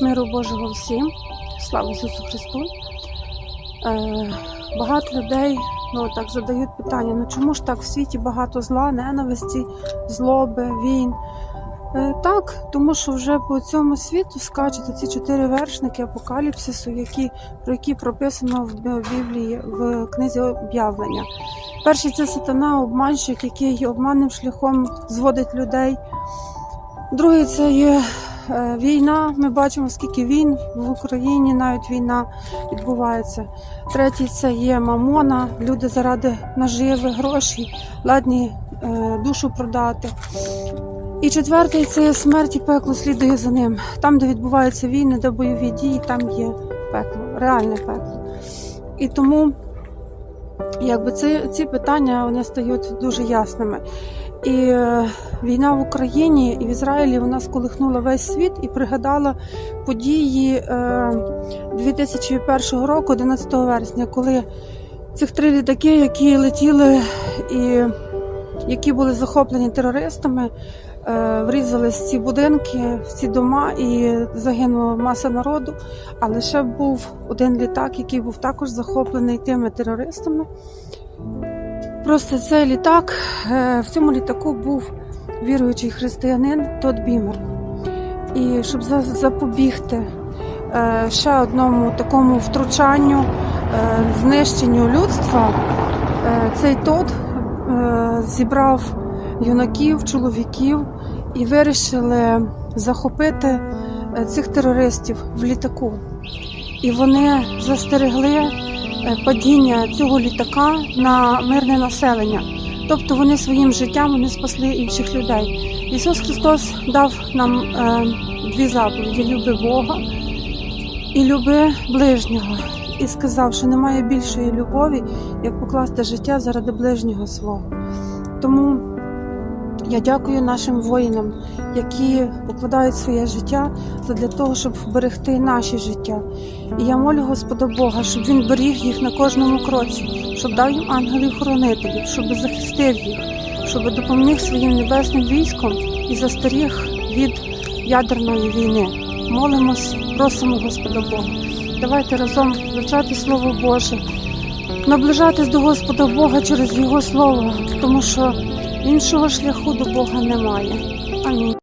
Миру Божого всім, слава Ісусу Христу. Е, багато людей ну, так задають питання: ну чому ж так в світі багато зла, ненависті, злоби, війн? Е, так, тому що вже по цьому світу скачуть ці чотири вершники апокаліпсису, які, про які прописано в Біблії в книзі об'явлення. Перший це сатана, обманщик, який обманним шляхом зводить людей. Другий це є війна. Ми бачимо, скільки війн в Україні, навіть війна відбувається. Третій це є мамона. Люди заради наживи, гроші, ладні е, душу продати. І четвертий це смерть і пекло слідує за ним. Там, де відбуваються війни, де бойові дії, там є пекло, реальне пекло. І тому якби ці, ці питання вони стають дуже ясними. І е, війна в Україні і в Ізраїлі вона сколихнула весь світ і пригадала події е, 2001 року, 11 вересня, коли цих три літаки, які летіли і які були захоплені терористами, е, врізались ці будинки, в ці дома, і загинула маса народу. А лише був один літак, який був також захоплений тими терористами. Просто цей літак, е, в цьому літаку був віруючий християнин Тод Бімер. І щоб запобігти е, ще одному такому втручанню, е, знищенню людства, цей Тод е, зібрав юнаків, чоловіків і вирішили захопити цих терористів в літаку. І вони застерегли падіння цього літака на мирне населення. Тобто вони своїм життям вони спасли інших людей. Ісус Христос дав нам е, дві заповіді: люби Бога і люби ближнього. І сказав, що немає більшої любові, як покласти життя заради ближнього свого. Тому я дякую нашим воїнам, які покладають своє життя для того, щоб вберегти наші життя. І я молю Господа Бога, щоб він беріг їх на кожному кроці, щоб дав їм ангелів-хоронителів, щоб захистив їх, щоб допоміг своїм небесним військом і застеріг від ядерної війни. Молимось, просимо Господа Бога. Давайте разом вивчати Слово Боже, наближатись до Господа Бога через Його Слово, тому що іншого шляху до Бога немає. Амінь.